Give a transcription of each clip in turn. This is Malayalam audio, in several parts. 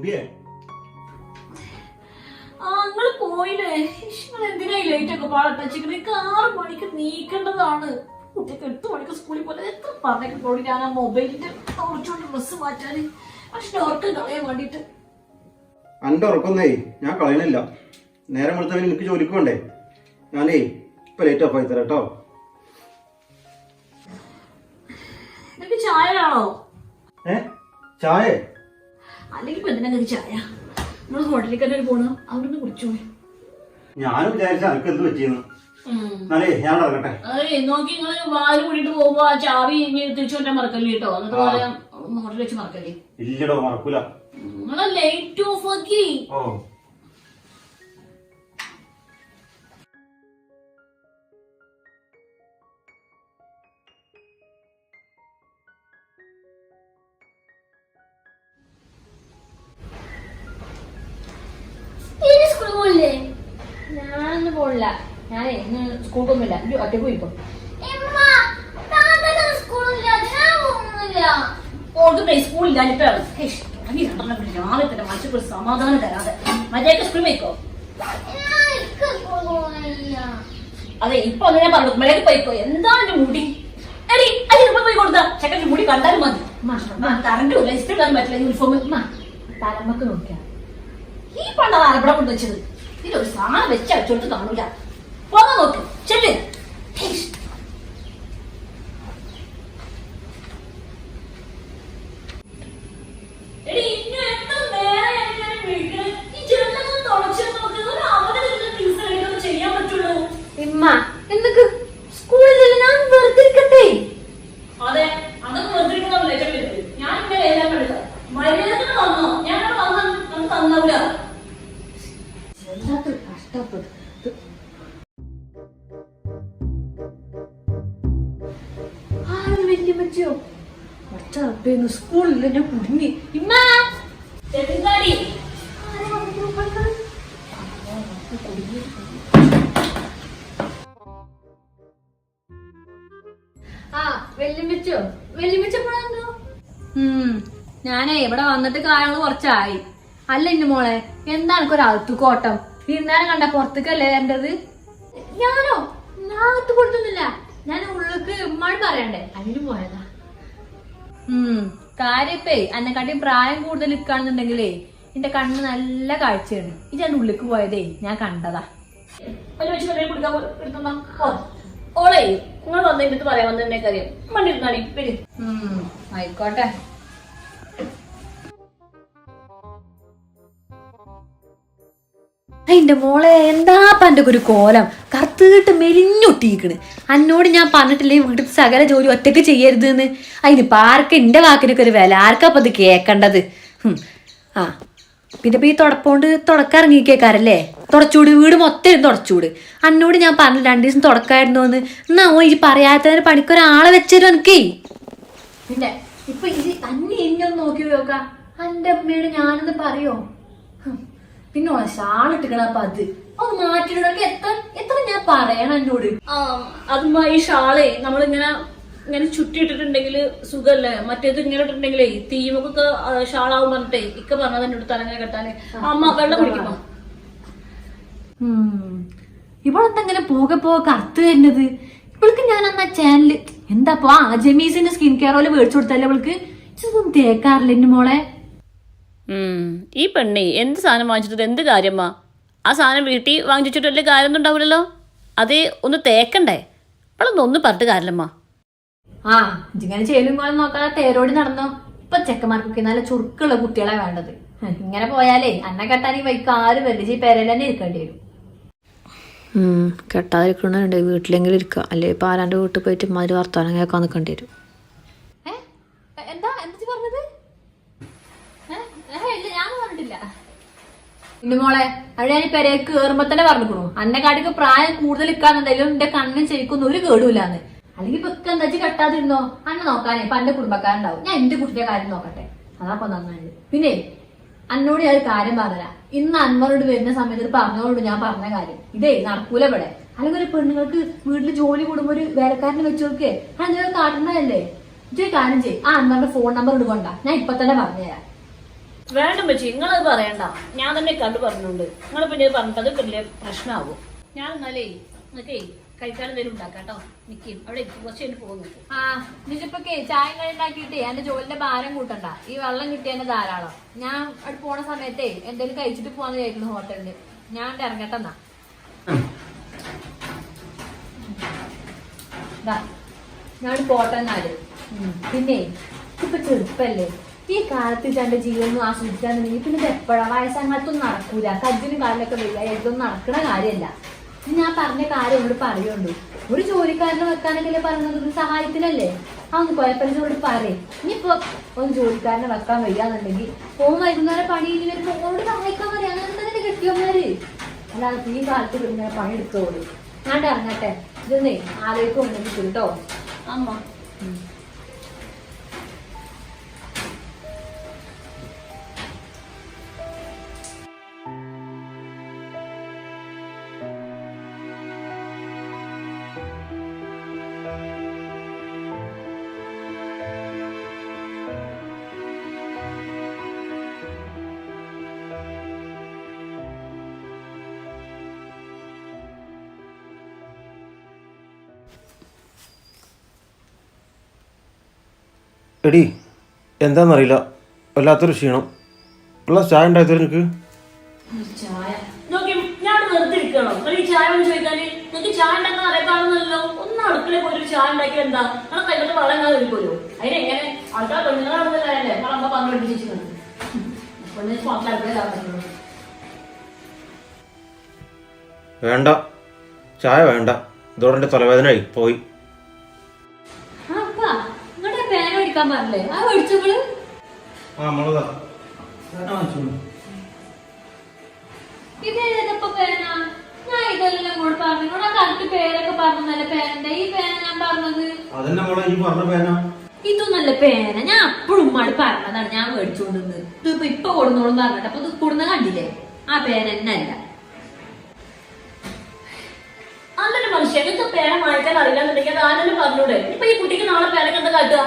മുടിയേ അങ്ങൾ പോയില്ലേ? നിങ്ങൾ എന്തിനാ ലേറ്റ് ഒക്കെ പാടട്ടച്ചിട്ട് ആറ് മണിക്ക് നീക്കേണ്ടതാണ്. കുട്ടിക്ക് എട്ട് മണിക്ക് സ്കൂളിൽ പോലെ എത്ര പറഞ്ഞിട്ടുള്ളൂ ഞാൻ ആ മൊബൈലിന്റെ കുറച്ചുകൊണ്ട് ഡ്രസ്സ് മാറ്റാന്? പക്ഷെ ഉറക്കം കളയാൻ വേണ്ടിട്ട്. അന്റെ ഉറക്കൊന്നേ ഞാൻ കളയണില്ല. നേരം കൊടുത്തവന് എനിക്ക് ജോലിക്ക് വേണ്ടേ ഞാനേ ഇപ്പൊ ലേറ്റ് ഓഫ് ആയി തരാം കേട്ടോ. ചായ ആണോ ഏ? ചായ? അല്ലെങ്കിൽ ഇപ്പൊ എന്തിനാ ചായ. നമ്മൾ ഹോട്ടലിൽ തന്നെ പോണം. അവിടെ കുടിച്ചോ ഞാനും വിചാരിച്ച അനക്ക് എന്ത് പറ്റിയെന്ന്. ഞാൻ ഇറങ്ങട്ടെ നോക്കി നിങ്ങൾ വാൽ കൂടിട്ട് പോകുമ്പോ ആ ചാവി ഇനി തിരിച്ചു കൊണ്ടാൽ മറക്കല്ലേ കേട്ടോ എന്നിട്ട്. പറയാം ഹോട്ടലിൽ വെച്ച് മറക്കല്ലേ? ഇല്ലടോ മറക്കൂല. നിങ്ങളെ ലേറ്റ് ഓഫ് ആക്കി ഓ. പോണില്ല. ഞാൻ ഇന്ന് സ്കൂളിൽ പോകുന്നില്ല പ്ലേ സ്കൂളില്ലാഞ്ഞിട്ടാണ് രാവിലെ തന്നെ മനുഷ്യർക്ക് ഒരു സമാധാനം തരാതെ. മര്യാദയ്ക്ക് സ്കൂളിൽ പോയിക്കോ. അതെ ഇപ്പൊ അങ്ങനെ ഞാൻ പറഞ്ഞു മര്യാദയ്ക്ക് പോയിക്കോ. എന്താണ് എന്റെ മുടി? എടി അത് ഇവിടെ പോയി കൊടുത്താ. ചെക്കന്റെ മുടി കണ്ടാലും മതി. കറണ്ട് ഇഷ്ടപ്പെടാൻ പറ്റില്ല. യൂണിഫോം തലമക്ക് നോക്കിയാ. ഈ പണ്ടാണ് അരപ്പടം കൊണ്ട് വെച്ചത് ഇതിലൊരു സാധനം വെച്ച് അടിച്ചോട്ട് കാണൂല. പോകാൻ നോക്ക്. ചെല്ല് ഹേയ്. എടി, ഇനി എത്ര നേരം ഞാൻ വിളിക്കണെ? ഈ ജനലൊന്ന് തുടച്ച് നോക്ക്. ഒരു അവധി ദിവസം ദിവസം എനിക്കൊന്ന് ചെയ്യാൻ പറ്റുള്ളൂ. ഇമ്മ എന്നക്ക് സ്കൂളിൽ ഞാൻ വെറുതെ ഇരിക്കട്ടെ അതെ, അതൊക്കെ വെറുതെ ഇരിക്കുന്നതല്ലേ ഏറ്റവും വലുത്. ഞാൻ ഇങ്ങനെ എല്ലാം കണ്ടത്. മര്യാദയ്ക്ക് വന്നോ? ഞാൻ അവിടെ വന്നാൽ നമുക്ക് തന്നാവില്ല. ആരും വലിയ മച്ചോ ഒച്ചറപ്പേന്ന് സ്കൂളിൽ ഞാൻ കുടുങ്ങി. ഇമ്മ! ചെറുതാടി. ആ വെല്ലുമിച്ചോ ഞാനേ ഇവിടെ വന്നിട്ട് കാര്യങ്ങൾ കുറച്ചായി. അല്ല എന്റെ മോളെ എന്താണ് ഒരു അകത്തുക്കോട്ടം ഇന്നേരം കണ്ട പുറത്തേക്കല്ലേ വരേണ്ടത്? ഞാനോ? ഞാൻ അകത്ത് കൊടുത്തൊന്നുമില്ല. ഞാൻ ഉള്ളിക്ക് ഉമ്മാട് പറയണ്ടേ? അതിന് പോയതാ. ഉം കാര്യപ്പേ എന്നെക്കാട്ടി പ്രായം കൂടുതൽ നിൽക്കുകയാണെന്നുണ്ടെങ്കിലേ എന്റെ കണ്ണ് നല്ല കാഴ്ചയാണ്. ഇത് ഞാൻ ഉള്ളിക്ക് പോയതേ ഞാൻ കണ്ടതാ. ഓളേ നിങ്ങൾ വന്നിട്ട് പറയാൻ വന്നെ കാര്യം വണ്ടി ആയിക്കോട്ടെ. എന്റെ മോളെ എന്താ എന്റെ ഒരു കോലം? കറുത്തിട്ട് മെലിഞ്ഞൊട്ടിയിരിക്കണ് അന്നോട് ഞാൻ പറഞ്ഞിട്ടില്ലേ വീട്ടിൽ സകല ജോലി ഒറ്റയ്ക്ക് ചെയ്യരുത് എന്ന് അതിനിപ്പോ ആർക്ക് എന്റെ വാക്കിനൊക്കെ ഒരു വില? ആർക്കാ അത് ഇത് കേക്കണ്ടത്? ആ. പിന്നെ ഇപ്പം ഈ തുടപ്പോണ്ട് തുടക്കിറങ്ങിക്കേക്കാരല്ലേ തുടച്ചൂട് വീട് മൊത്തം തുടച്ചൂട്. അന്നോട് ഞാൻ പറഞ്ഞു രണ്ടു ദിവസം തുടക്കായിരുന്നു എന്ന് എന്നാ ഓ ഈ പറയാത്തതിന് പണിക്കൊരാളെ വെച്ചരും എനിക്കേ പിന്നെ ഇപ്പൊ ഇത് തന്നെ ഒന്ന് നോക്കി നോക്കാം. എന്റെ അമ്മയോട് ഞാനൊന്ന് പറയോ. പിന്നെ ഓളെ ഷാളിട്ടിക്കണ അപ്പൊ അത്. അത് മാറ്റിടണൊക്കെ എത്ര എത്ര ഞാൻ പറയണം എന്നോട് ആ അതുമ്പോ ഈ ഷാളെ നമ്മളിങ്ങനെ ഇങ്ങനെ ചുറ്റിയിട്ടിട്ടുണ്ടെങ്കിൽ സുഖല്ലേ? മറ്റേത് ഇങ്ങനെ ഇട്ടിട്ടുണ്ടെങ്കിലേ തീമൊക്കെ ഷാളാവും പറഞ്ഞിട്ടേ ഇക്ക പറഞ്ഞത് എന്നോട് തലങ്ങനെ കെട്ടാന്. അമ്മ വെള്ളം കുടിക്കുമ്പോ ഇവളെന്തെങ്ങനെ പോകെ പോകെ കറുത്ത് തരുന്നത് ഇവൾക്ക് ഞാൻ അന്ന ചാനൽ എന്താപ്പോ ആ ജമീസിന്റെ സ്കിൻ കെയർ പോലെ മേടിച്ചു കൊടുത്തല്ലേ ഇവൾക്ക്? ഇതൊന്നും തേക്കാറില്ല എന്റെ മോളെ. ഈ പെണ്ണേ എന്ത് സാധനം വാങ്ങിച്ചിട്ട് എന്ത് കാര്യമാ? ആ സാധനം വീട്ടിൽ വാങ്ങിച്ചിട്ട് വലിയ കാര്യമൊന്നും ഉണ്ടാവില്ലല്ലോ? അത് ഒന്ന് തേക്കണ്ടേ? അവളൊന്നും ഒന്നും പറഞ്ഞിട്ട് കാര്യമില്ലമ്മ. ആ ഇങ്ങനെ ചെയ്യലും പോലെ നോക്കാതെ തേരോടി നടന്നോ? ഇപ്പൊ ചെക്കന്മാർക്കൊക്കെ നല്ല ചുരുക്കുള്ള കുട്ടികളെ വേണ്ടത്. ഇങ്ങനെ പോയാലേ അന്നെ കെട്ടാൻ ഈ വൈക്ക് ആരും വലിയ പേരയിൽ തന്നെ ഇരിക്കേണ്ടി വരും. കെട്ടാതിരിക്കണുണ്ട് വീട്ടിലെങ്കിലും ഇരിക്കുക അല്ലെ ഇപ്പം ആരാന്റെ വീട്ടിൽ പോയിട്ട് മാതിരി വർത്താനം കേൾക്കാൻ നിൽക്കേണ്ടി വരും എന്താ എന്താ പറഞ്ഞത് ഞാൻ പറഞ്ഞിട്ടില്ല ഇന്ന് മോളെ അവിടെ ഞാൻ പെരേക്ക് കയറുമ്പോ തന്നെ പറഞ്ഞിക്കണു അന്നെ കാട്ടിക്ക് പ്രായം കൂടുതൽ നിൽക്കാന്നുണ്ടെങ്കിലും എന്റെ കണ്ണിന് ശരിക്കൊന്നും ഒരു കേടുമില്ലാന്ന്. അല്ലെങ്കിൽ ഇപ്പൊ എന്താ കെട്ടാതിരുന്നോ? അന്നെ നോക്കാനേ ഇപ്പൊ എന്റെ കുടുംബക്കാരുണ്ടാവും. ഞാൻ എന്റെ കുട്ടിയുടെ കാര്യം നോക്കട്ടെ. അതാപ്പൊ നന്നായത്. പിന്നെ അന്നോട് ഞാൻ ഒരു കാര്യം പറഞ്ഞുതരാ ഇന്ന് അന്മറോട് വരുന്ന സമയത്ത് പറഞ്ഞോണ്ട് ഞാൻ പറഞ്ഞ കാര്യം. ഇതേ നടക്കൂല ഇവിടെ. അല്ലെങ്കിൽ ഒരു പെണ്ണുങ്ങൾക്ക് വീട്ടിൽ ജോലി കൂടുമ്പോ ഒരു വേലക്കാരനെ വെച്ച് നോക്കിയേ അങ്ങനെ കാട്ടണല്ലേ ഇതൊരു കാര്യം ചെയ്യും. ആ അന്മറുടെ ഫോൺ നമ്പർ ഇടുകൊണ്ട. ഞാൻ ഇപ്പൊ തന്നെ പറഞ്ഞുതരാം. വേണ്ട പക്ഷെ നിങ്ങളത് പറയണ്ട. ഞാൻ തന്നെ കണ്ടു പറഞ്ഞുണ്ട്. നിങ്ങൾ പിന്നെ ഇത് പറഞ്ഞിട്ട് അത് വലിയ പ്രശ്നമാകും ഞാൻ എന്നാലേ നിങ്ങൾക്കേ കഴിക്കാൻ എന്തെങ്കിലും ഉണ്ടാക്കാം കേട്ടോ. നിൽക്കും അവിടെ. കുറച്ച് കഴിഞ്ഞ് പോകുന്നു ആ നിജപ്പൊക്കെ ചായ ഉണ്ടാക്കിയിട്ടേ എന്റെ ജോലിന്റെ ഭാരം കൂട്ടണ്ട. ഈ വെള്ളം കിട്ടിയതിന്റെ ധാരാളം. ഞാൻ അവിടെ പോണ സമയത്തേ എന്തെങ്കിലും കഴിച്ചിട്ട് പോവാന്ന് വിചാരിക്കുന്നു ഹോട്ടലിൽ. ഞാൻ എന്റെ ഇറങ്ങട്ടെന്നാ ദാ, ഞാൻ പോട്ടെ എന്നാൽ. പിന്നെ ഇപ്പൊ ചെറുപ്പല്ലേ? ഈ കാലത്ത് ചന്റെ ജീവനൊന്നും ആസ്വദിക്കാന്നുണ്ടെങ്കിൽ പിന്നെ ഇത് എപ്പോഴാ വയസ്സങ്ങത്തൊന്നും നടക്കൂല. കജ്ജിനും കാലിലൊക്കെ വരിക ഇതൊന്നും നടക്കണ കാര്യമല്ല. ഇത് ഞാൻ പറഞ്ഞ കാര്യം എന്നോട് പറയുള്ളൂ. ഒരു ജോലിക്കാരനെ വെക്കാനൊക്കെ പറഞ്ഞത് ഒരു സഹായത്തിനല്ലേ? അതൊന്ന് കുഴപ്പമില്ലോട് പറയും. ഇനിയിപ്പോ ഒന്ന് ജോലിക്കാരനെ വെക്കാൻ വയ്യാന്നുണ്ടെങ്കിൽ ഫോൺ വൈകുന്നേരം പണിയിൽ വരുമ്പോ ഓട് സഹായിക്കാൻ പറയാം. അങ്ങനെ തന്നെ കെട്ടിയവന്മാര് അല്ലാതെ ഈ കാലത്ത് ഇങ്ങനെ പണിയെടുത്തോളൂ. ഞാൻ ഇറങ്ങട്ടെ ഇതൊന്നേ ആലോചിക്കുന്നുണ്ടെങ്കിൽ കേട്ടോ അമ്മ എടി എന്താണെന്നറിയില്ല വല്ലാത്തൊരു ക്ഷീണം. ഉള്ള ചായ ഉണ്ടായത് എനിക്ക് ചായ? നോക്കി ഞാൻ വെറുതെ ഇരിക്കണോ നിങ്ങൾ ഈ ചായ ഒന്ന് ചോദിക്കാന് നിങ്ങൾക്ക് ചായ ഉണ്ടാക്കാൻ അറിയാത്താണെന്നല്ലോ ഒന്ന് അടുക്കളയിൽ പോയി ഒരു ചായ ഉണ്ടാക്കിയാൽ എന്താ? നിങ്ങൾ കൈകൊണ്ട് വെള്ളം ഞാൻ വരുമ്പോഴോ അതിനെങ്ങനെ ആൾക്കാർ പെണ്ണുങ്ങളാണെന്നല്ലേ നിങ്ങളമ്മ പറഞ്ഞു പഠിപ്പിച്ചിട്ടുണ്ട് പെണ്ണിന് മാത്രം അടുക്കളയിലാണ് വേണ്ട. ചായ വേണ്ട. ഇതോടെ എന്റെ തലവേദനയായി. പോയി. പേന പറഞ്ഞേ പറഞ്ഞില്ലേ ആ മേടിച്ചോൾ ഇത് പേന? ഞാൻ ഇതെല്ലാം കൂടെ പറഞ്ഞു. കറക്റ്റ് പേരൊക്കെ പറഞ്ഞല്ലേ പേനന്റെ ഈ പേന ഞാൻ പറഞ്ഞത്. അതന്നെ നല്ല ഈ പറഞ്ഞ പേന. പേന. ഞാൻ അപ്പോഴും ഉമ്മാട് പറഞ്ഞതാണ്. ഞാൻ മേടിച്ചോണ്ടിരുന്നത്. ഇതിപ്പോ ഇപ്പൊ കൊടുന്നോളും പറഞ്ഞിട്ട്. അപ്പൊ ഇത് കൊടുന്ന കണ്ടില്ലേ? ആ പേന തന്നെ അല്ല. അല്ലൊരു മനുഷ്യൻ ഇപ്പൊ പേന വായിക്കാൻ അറിയില്ലെന്നുണ്ടെങ്കിൽ അത് ആരെങ്കിലും പറഞ്ഞൂടെ? ഇപ്പൊ ഈ കുട്ടിക്ക് നാളെ പേനക്ക് എന്താ കാട്ടുക?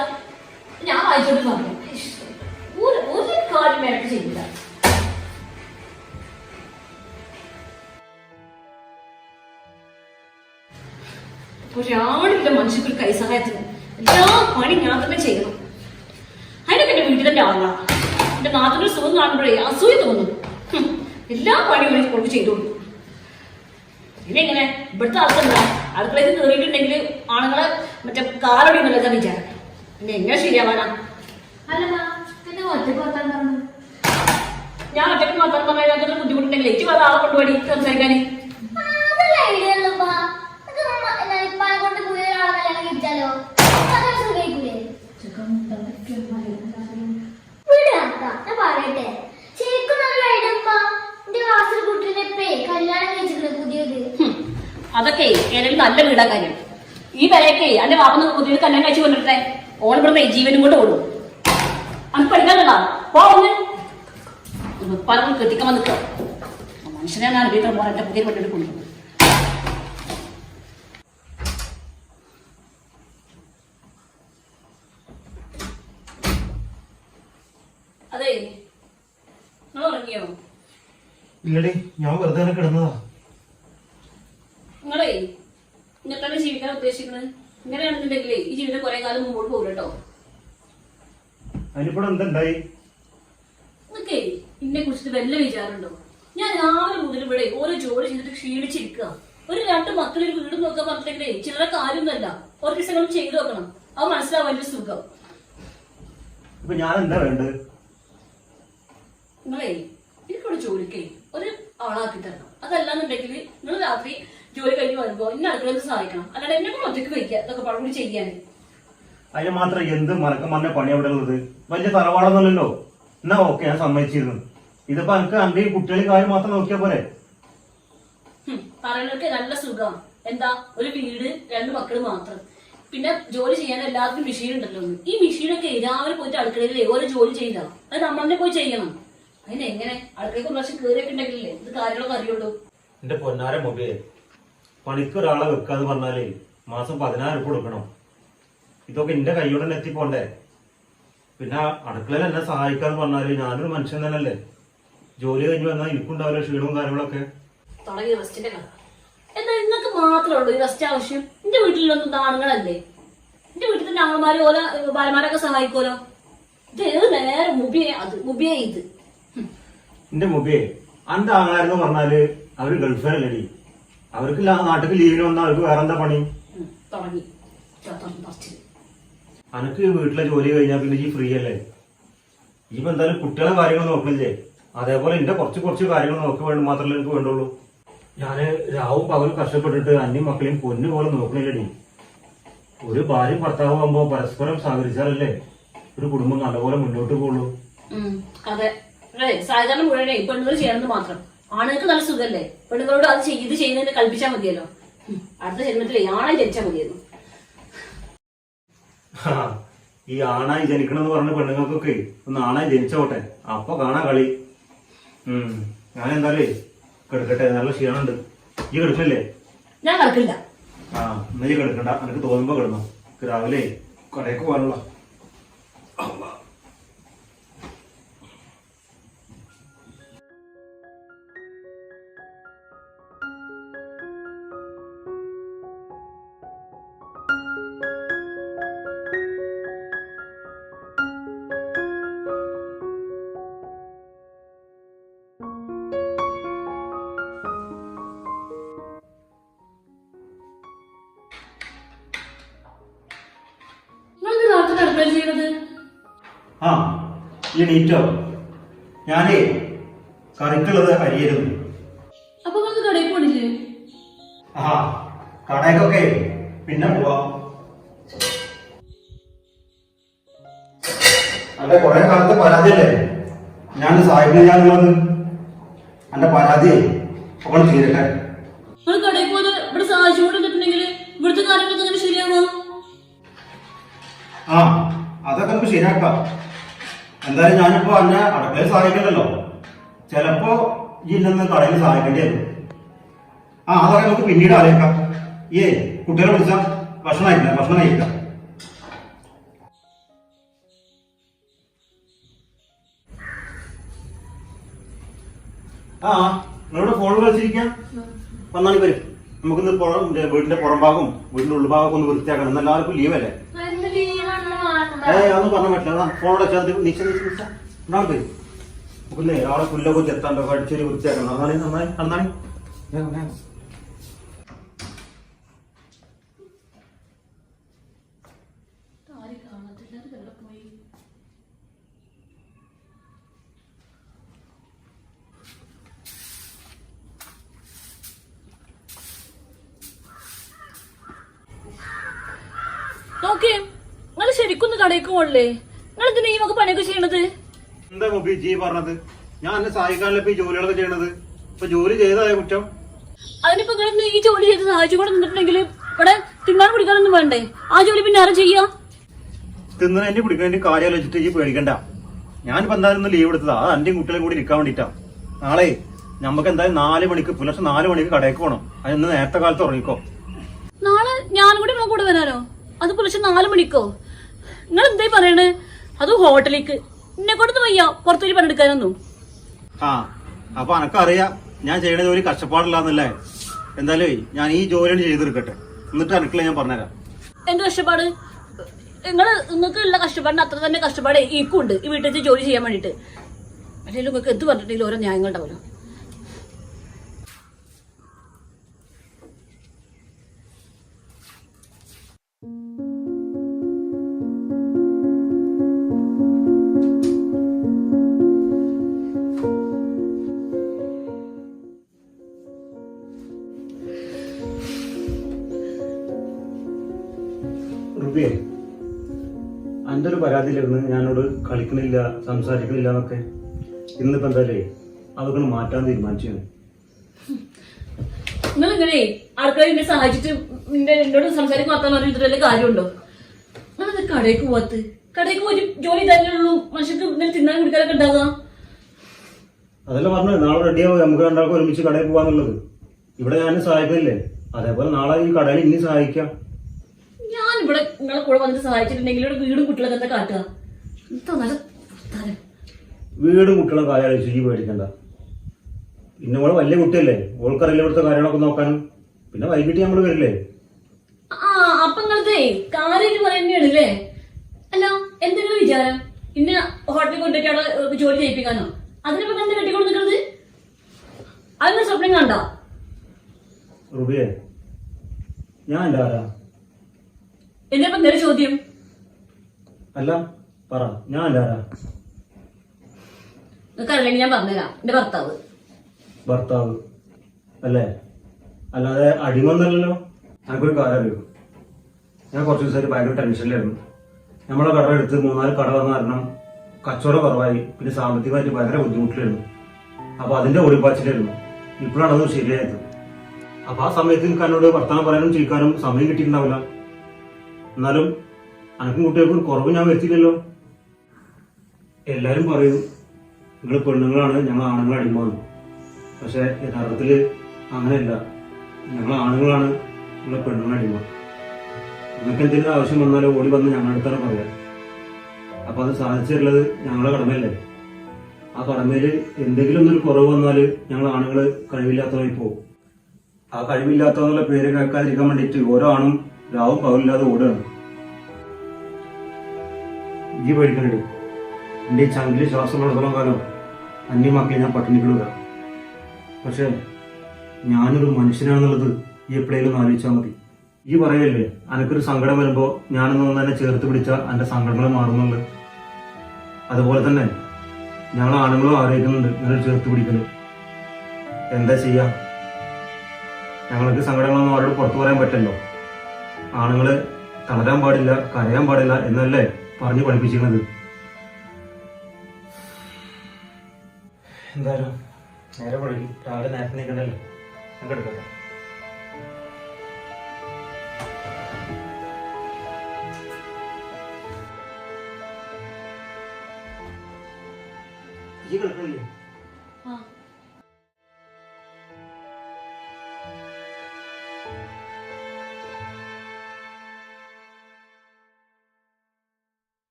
ഞാൻ വായിച്ചോട്ട് പറഞ്ഞു. ഒരു കാര്യം മേടിച്ച് ചെയ്യില്ല ഒരാളില്ല മനുഷ്യർക്ക് ഒരു കൈസഹായത്തിന് എല്ലാ പണി ഞാൻ തന്നെ ചെയ്യണം. അതിനൊക്കെ എന്റെ വീട്ടിൽ തന്നെ ആളാ. എന്റെ നാട്ടിലൊരു സുഖം കാണുമ്പോഴേ അസൂയ തോന്നും. എല്ലാ പണിയും ഒരു കൊണ്ട് ചെയ്തു കൊടുക്കും പിന്നെ എങ്ങനെ ഇവിടുത്തെ ആൾക്കെന്താ? അടുക്കളയിൽ കയറിയിട്ടുണ്ടെങ്കിൽ ആണുങ്ങളെ മറ്റേ കാലടി നല്ലതാ വിചാരം. എങ്ങനെ ശരിയാവാനാ. അല്ലമ്മ എന്നെ ഒറ്റ പോത്താൻ പറഞ്ഞു? ഞാൻ ഒറ്റയ്ക്ക് പറഞ്ഞാൽ ബുദ്ധിമുട്ടുണ്ടെങ്കിൽ എനിക്ക് വേറെ ആളെ കൊണ്ടുപോയി സംസാരിക്കാൻ അത് പറയട്ടെ. ശരിക്കും നല്ല ഐഡിയ ഉപ്പാ എന്റെ ക്ലാസ്സിൽ കുട്ടീനെ കല്യാണം പുതിയത്. അതൊക്കെ ഏതെങ്കിലും നല്ല വീടാ കാര്യം. ഈ വിലയൊക്കെ എന്റെ വാപ്പന്ന് പുതിയ കല്യാണം കഴിച്ചു കൊണ്ടിട്ടെ ഇവിടുന്ന് ജീവനും കൊണ്ട് ഓടും. അനക്ക് പഠിക്കാനുള്ള പോന്ന് പറഞ്ഞു കെട്ടിക്കാൻ വന്നിക്ക മനുഷ്യനാണ് അറിയിക്കാൻ പോകാൻ എന്റെ പുതിയ പെണ്ണിട്ട് കൊണ്ടുപോകും അതെ. നിങ്ങൾ ഉറങ്ങിയോ? ഇല്ലടി ഞാൻ വെറുതെ കിടന്നതാ. നിങ്ങളേ ജീവിക്കാൻ ഉദ്ദേശിക്കുന്നത്? ഇങ്ങനെയാണെന്നുണ്ടെങ്കിലേ ഈ ജീവിതം കുറെ കാലം മുമ്പോട്ട് പോകും കേട്ടോ അതിനിപ്പോൾ എന്തുണ്ടായി? നിക്കേ ഇതിനെ കുറിച്ചിട്ട് വല്ല വിചാരമുണ്ടോ? ഞാൻ രാവിലെ മുതൽ ഇവിടെ ഓരോ ജോലി ചെയ്തിട്ട് ക്ഷീണിച്ചിരിക്കുക ഒരു രണ്ട് മക്കളൊരു വീട് നോക്കാൻ പറഞ്ഞിട്ടുണ്ടെങ്കിലേ ചിലരെ കാര്യമൊന്നുമല്ല. ഒരു ദിവസം ചെയ്തു നോക്കണം. അത് മനസ്സിലാവാൻ വലിയ സുഖം. ഇപ്പൊ ഞാൻ എന്താ വേണ്ടത്? നിങ്ങളേ എനിക്കിവിടെ ജോലിക്കേ ഒരു ആളാക്കി തരണം. അതല്ലാന്നുണ്ടെങ്കിൽ നിങ്ങൾ രാത്രി ജോലി കഴിഞ്ഞ് വരുമ്പോ ഇന്ന അടുക്കളയിൽ സഹായിക്കണം. അല്ലാതെ എന്നെ കൊണ്ട് ഒറ്റയ്ക്ക് വയ്ക്കുക ഇതൊക്കെ പഴം കൂടി ചെയ്യാൻ അതിന് മാത്രം എന്ത് മറക്കം പറഞ്ഞ പണി അവിടെ ഉള്ളത്? വലിയ തറവാടൊന്നുമല്ലല്ലോ. എന്നാ ഓക്കെ ഞാൻ സമ്മതിച്ചിരുന്നു. ഇതിപ്പോ എനിക്ക് അന്റെ കുട്ടികളെ കാര്യം മാത്രം നോക്കിയാ പോരെ? പറയുന്നവർക്ക് നല്ല സുഖം എന്താ ഒരു വീട് രണ്ട് മക്കൾ മാത്രം. പിന്നെ ജോലി ചെയ്യാൻ എല്ലാവർക്കും മെഷീൻ ഉണ്ടല്ലോ. ഈ മെഷീനൊക്കെ രാവിലെ പോയിട്ട് അടുക്കളയിൽ ഓരോ ജോലി ചെയ്താ. അത് നമ്മളെ പോയി ചെയ്യണം. അതിനെങ്ങനെ? അടുക്കളക്ക് അടുക്കളയ്ക്ക് ഒരു പ്രാവശ്യം കയറിയൊക്കെ ഉണ്ടെങ്കിലേ ഇത് കാര്യങ്ങളൊക്കെ അറിയുള്ളൂ. എന്റെ പൊന്നാര മൊബൈൽ പണിക്ക് ഒരാളെ വെക്കാന്ന് പറഞ്ഞാലേ മാസം പതിനായിരം ഉറുപ്പ് കൊടുക്കണം. ഇതൊക്കെ എന്റെ കൈയോടെ തന്നെ എത്തിപ്പോണ്ടേ? പിന്നെ അടുക്കളയിൽ എന്നെ സഹായിക്കാന്ന് പറഞ്ഞാൽ ഞാനൊരു മനുഷ്യൻ തന്നെയല്ലേ? ജോലി കഴിഞ്ഞ് വന്നാൽ എനിക്കുണ്ടാവില്ല ക്ഷീണവും കാര്യങ്ങളൊക്കെ. തുടങ്ങി റെസ്റ്റിന്റെ കഥ. എന്താ നിങ്ങൾക്ക് മാത്രമേ ഉള്ളൂ ഈ റെസ്റ്റ് ആവശ്യം. എന്റെ വീട്ടിലൊന്നും ആണുങ്ങളല്ലേ? എന്റെ വീട്ടിൽ തന്നെ ആണുമാര് ഓല ബാലമാരൊക്കെ സഹായിക്കുമല്ലോ ഇത് ഏത് നേരെ മുബിയെ അത് മുബിയെ ഇത്. എന്റെ അന്റെ ആങ്ങളാരെന്ന് പറഞ്ഞാൽ അവർ ഗൾഫിലല്ലേടി അവർക്ക് നാട്ടിൽ ലീവിന് വന്നാൽ അവർക്ക് വേറെന്താ പണി? ഉം, തുടങ്ങി. തുടങ്ങി അനക്ക് വീട്ടിലെ ജോലി കഴിഞ്ഞാൽ പിന്നെ ഈ ഫ്രീ അല്ലേ? ഈ ഇപ്പൊ എന്തായാലും കുട്ടികളെ കാര്യങ്ങൾ നോക്കണില്ലേ? അതേപോലെ എന്റെ കുറച്ച് കുറച്ച് കാര്യങ്ങൾ നോക്കി വേണ്ട മാത്രമല്ലേ എനിക്ക് വേണ്ടുള്ളൂ. ഞാൻ രാവും പകലും കഷ്ടപ്പെട്ടിട്ട് അന്യം മക്കളെയും പൊന്നു പോലെ നോക്കണില്ലടി. ഒരു ഭാര്യ ഭർത്താവ് ആകുമ്പോ പരസ്പരം സഹകരിച്ചാലല്ലേ ഒരു കുടുംബം നല്ലപോലെ മുന്നോട്ട് പോകുള്ളൂ അതെ. മുഴുവനെ പെണ്ണുങ്ങൾ ചെയ്യണമെന്ന് മാത്രം. ആണുങ്ങൾക്ക് നല്ല സുഖല്ലേ? പെണ്ണുങ്ങളോട് അത് ഇത് ചെയ്യുന്നതിന് കൽപ്പിച്ചാൽ മതിയല്ലോ. അടുത്ത ജന്മത്തിലെ ആണായി ജനിച്ചാൽ മതിയായിരുന്നു ഈ ആണായി ജനിക്കണമെന്ന് പറഞ്ഞ പെണ്ണുങ്ങൾക്കൊക്കെ ഒന്ന് ആണായി ജനിച്ചോട്ടെ. അപ്പൊ കാണാ കളി. ഉം. ഞാൻ എന്തായാലേ കിടക്കട്ടെ. നല്ല ക്ഷീണമുണ്ട്. ഈ കിടക്കില്ലേ ഞാൻ കിടക്കില്ല. ആ എന്നാ ഈ കിടക്കണ്ട. എനിക്ക് തോന്നുമ്പോ കിടന്നു. രാവിലെ കടയൊക്കെ പോകാനുള്ള ഈ നീറ്റോ ഞാനേ കറിക്കുള്ളത് അരിയരുന്നു അപ്പൊ കടയിൽ പോണില്ലേ? ആ കടയ്ക്കൊക്കെ പിന്നെ പോവാ. അന്റെ കൊറേ കാലത്തെ പരാതിയല്ലേ? ഞാൻ സാഹിബിന് ഞാനുള്ളത് എന്റെ പരാതി അവൾ ചെയ്തിട്ടെ നിങ്ങൾ കടയിൽ പോയത് ഇവിടെ സഹായിച്ചു കൊണ്ടിട്ടുണ്ടെങ്കിൽ ഇവിടുത്തെ കാര്യങ്ങളൊക്കെ ശരിയാവാ? ആ അതൊക്കെ നമുക്ക് ശരിയാക്കാം. എന്തായാലും ഞാനിപ്പോ അന്നെ അടുക്കളയിൽ സഹായിക്കണ്ടല്ലോ. ചിലപ്പോ ഈ ഇല്ലെന്ന് കടയിൽ സഹായിക്കേണ്ടി വരും. ആ അതൊക്കെ നമുക്ക് പിന്നീട് ആലോചിക്കാം. ഏ കുട്ടികളെ വിളിച്ചാൽ ഭക്ഷണം കഴിക്കില്ല ഭക്ഷണം കഴിക്കാം. ആ നിങ്ങളുടെ ഫോൺ വിളിച്ചിരിക്കാം. വന്നാണി വരും. നമുക്കിന്ന് പുറം വീടിന്റെ പുറം ഭാഗവും വീടിന്റെ ഉൾഭാഗമൊക്കെ ഒന്ന് വൃത്തിയാക്കണം. ഇന്ന് എല്ലാവർക്കും ലീവല്ലേ അതൊന്നും പറഞ്ഞ പറ്റില്ല. ഫോണോടെ വെച്ചാൽ നിശ്ച നിശ്ച നാളെ വരും നമുക്കിന്ന് ആളെ പുല്ലൊക്കെ ചെത്താണ്ടോ അടിച്ചൊരു വൃത്തിയാക്കണം. നന്നായി നന്നായി. നന്നായി വേഗം, വേഗം. നോക്കേ നിങ്ങൾ പോകണില്ലേ നിങ്ങൾ എന്തിനാ ഈ വക പണിയൊക്കെ ചെയ്യണത്? എന്താ മൊബി ജി പറഞ്ഞത്? ഞാൻ എന്നെ സഹായിക്കാനല്ലേ ഇപ്പൊ ഈ ജോലികളൊക്കെ ചെയ്യണത്? ഇപ്പൊ ജോലി ചെയ്തായ കുറ്റം? അതിനിപ്പോ നിങ്ങൾ ഈ ജോലി ചെയ്ത് സഹായിച്ചു കൂടെ നിന്നിട്ടുണ്ടെങ്കിൽ ഇവിടെ തിന്നാൻ പിടിക്കാനൊന്നും വേണ്ടേ? ആ ജോലി പിന്നെ ആരും ചെയ്യാ? തിന്നാൻ എന്നെ പിടിക്കണ കാര്യം ആലോചിച്ചിട്ട് ഈ പേടിക്കണ്ട. ഞാനിപ്പോ എന്തായാലും ലീവ് എടുത്തതാ. അത് എന്റെയും കുട്ടികളെ കൂടി നിൽക്കാൻ വേണ്ടിട്ടാ നാളെ നമുക്ക് എന്തായാലും നാല് മണിക്ക് പുലർച്ചെ നാല് മണിക്ക് കടയ്ക്ക് പോകണം അതിന് നേരത്തെ കാലത്ത് ഉറങ്ങിക്കോ. നാളെ ഞാനും കൂടി കൂടെ വരാനോ? അത് പുലർച്ചെ നാല് മണിക്കോ? നിങ്ങൾ എന്തായി പറയണേ? അത് ഹോട്ടലിലേക്ക്? എന്നെ കൊടുത്ത് വയ്യ. പുറത്തൊരു പണിയെടുക്കാനൊന്നും. ആ അപ്പൊ അനക്കറിയാം. ഞാൻ ചെയ്യണ ജോലി കഷ്ടപ്പാടില്ലാന്നല്ലേ? എന്തായാലും ഞാൻ ഈ ജോലി ചെയ്തെടുക്കട്ടെ. എന്നിട്ട് അനക്കില്ല ഞാൻ പറഞ്ഞുതരാം. എന്റെ കഷ്ടപ്പാട്? നിങ്ങൾ നിങ്ങൾക്ക് ഉള്ള കഷ്ടപ്പാടിന് അത്ര തന്നെ കഷ്ടപ്പാട്. ഈക്കുണ്ട് ഈ വീട്ടിൽ ജോലി ചെയ്യാൻ വേണ്ടിട്ട് അല്ലെങ്കിൽ നിങ്ങൾക്ക് എന്ത് പറഞ്ഞിട്ടുണ്ടെങ്കിലും ഓരോ ന്യായങ്ങളുണ്ടാവല്ലോ റുബിയെ കളിക്കണില്ല സംസാരിക്കണില്ല എന്നൊക്കെ. ഇന്നിപ്പോ എന്തായാലേ അതൊക്കെ മാറ്റാൻ തീരുമാനിച്ചു. നിങ്ങൾ ഇങ്ങനെ ആൾക്കാർ എന്നെ സഹായിച്ചിട്ട് എന്നോട് സംസാരിക്കാൻ മാത്രം പറഞ്ഞിട്ട് വല്ല കാര്യമുണ്ടോ? നിങ്ങളത് കടയ്ക്ക് പോവാത്ത്? കടയ്ക്ക് പോയി ജോലി തന്നെ ഉള്ളൂ. മനുഷ്യർക്ക് ഇന്നലെ തിന്നാൻ കുടിക്കാനൊക്കെ ഉണ്ടാവുക. അതല്ല പറഞ്ഞത് നാളെ റെഡിയാവും. നമുക്ക് രണ്ടാൾക്കും ഒരുമിച്ച് കടയിൽ പോവാന്നുള്ളത്. ഇവിടെ ഞാൻ സഹായിക്കുന്നില്ലേ അതേപോലെ നാളെ ഈ കടയിൽ ഇനി സഹായിക്കാം. ഞാൻ ഇവിടെ നിങ്ങളെ കൂടെ വന്നിട്ട് സഹായിച്ചിട്ടുണ്ടെങ്കിൽ ഇവിടെ വീടും കുട്ടികളൊക്കെ എന്താ കാട്ടുക. വീടും കുട്ടികളും കാര്യം ശുചി പേടിക്കണ്ട. പിന്നെ ഓൾ വലിയ കുട്ടിയല്ലേ? ഓൾക്കറിയില്ല ഇവിടുത്തെ കാര്യങ്ങളൊക്കെ നോക്കാനും. പിന്നെ വൈകിട്ട് നമ്മൾ വരില്ലേ? ആ അപ്പൊ നിങ്ങളതേ കാര്യമായിട്ട് പറയുന്നതാണ് അല്ലേ എന്തെങ്കിലും വിചാരം? ഇന്ന ഹോട്ടലിൽ കൊണ്ടുപോയിട്ട് അവിടെ ഏഹ്, ജോലി ചെയ്യിപ്പിക്കാനോ? അതിനിപ്പോ എന്താ കെട്ടിക്കൊണ്ട് നിൽക്കുന്നത് അതിന് സ്വപ്നം കണ്ടോ? റുബിയെ ഞാൻ ചോദ്യം? അല്ല പറ. ഞാൻ എന്റെ ആരാ നിങ്ങൾക്ക് ഞാൻ പറഞ്ഞുതരാം. എന്റെ ഭർത്താവ്. ഭർത്താവ്. അല്ലേ? അല്ലാതെ അടിമന്നല്ലോ എനിക്കൊരു കാര്യം അറിയോ? ഞാൻ കുറച്ച് ദിവസമായിട്ട് ഭയങ്കര ടെൻഷനിലായിരുന്നു. നമ്മളെ കട എടുത്ത് മൂന്നാൽ കട വന്ന കാരണം കച്ചവടം കുറവായി. പിന്നെ സാമ്പത്തികമായിട്ട് ഭയങ്കര ബുദ്ധിമുട്ടിലായിരുന്നു. അപ്പൊ അതിന്റെ ഒളിപ്പാച്ചിലായിരുന്നു. ഇപ്പോഴാണ് അത് ശരിയായത്. അപ്പൊ ആ സമയത്ത് എനിക്ക് എന്നോട് വർത്തമാനം പറയാനും ചിരിക്കാനും സമയം കിട്ടിയിട്ടുണ്ടാവില്ല. എന്നാലും അനക്കും കുട്ടികൾക്കും ഒരു കുറവ് ഞാൻ വരുത്തിയില്ലല്ലോ. എല്ലാരും പറയും നിങ്ങൾ പെണ്ണുങ്ങളാണ് ഞങ്ങൾ ആണുങ്ങൾ അടിമാന്ന് പക്ഷെ യഥാർത്ഥത്തിൽ അങ്ങനെയല്ല. ഞങ്ങൾ ആണുങ്ങളാണ് നിങ്ങളെ പെണ്ണുങ്ങൾ അടിമ. നിങ്ങൾക്ക് എന്തെങ്കിലും ആവശ്യം വന്നാലോ ഓടി വന്ന് ഞങ്ങളുടെ അടുത്താണ് പറയാം. അപ്പൊ അത് സാധിച്ചിട്ടുള്ളത് ഞങ്ങളുടെ കടമയല്ലേ? ആ കടമയിൽ എന്തെങ്കിലും ഒന്നൊരു കുറവ് വന്നാൽ ഞങ്ങൾ ആണുങ്ങൾ കഴിവില്ലാത്തവരായി പോകും. ആ കഴിവില്ലാത്തവന്നുള്ള പേര് കേൾക്കാതിരിക്കാൻ വേണ്ടിയിട്ട് ഓരോ ആണും രാവും പകലില്ലാതെ ഓടുകയാണ്. ഈ പേടിക്കണ്ടേ. എന്റെ ചങ്കിലെ ശ്വാസമുള്ളതോളം കാലം അന്യമാക്കി ഞാൻ പട്ടിണിക്കിടുക പക്ഷെ ഞാനൊരു മനുഷ്യനാണെന്നുള്ളത് ഈ എപ്പോഴേലും ആലോചിച്ചാൽ മതി. ഈ പറയല്ലേ അനക്കൊരു സങ്കടം വരുമ്പോൾ ഞാനൊന്ന് തന്നെ ചേർത്ത് പിടിച്ചാൽ എന്റെ സങ്കടങ്ങൾ മാറുന്നുണ്ട്. അതുപോലെ തന്നെ ഞങ്ങൾ ആണുങ്ങളും ആഗ്രഹിക്കുന്നുണ്ട് ഇങ്ങനെ ചേർത്ത് പിടിക്കുന്നു എന്താ ചെയ്യാം? ഞങ്ങൾക്ക് സങ്കടങ്ങളൊന്നും അവരോട് പുറത്തു പറയാൻ പറ്റല്ലോ ആണുങ്ങൾ തളരാൻ പാടില്ല കരയാൻ പാടില്ല എന്നല്ലേ പറഞ്ഞു പഠിപ്പിച്ചിരുന്നത്. എന്തായാലും നേരെ പോയി. രാവിലെ നേരത്തെ നിൽക്കണ്ടല്ലോ നമുക്ക് എടുക്കാം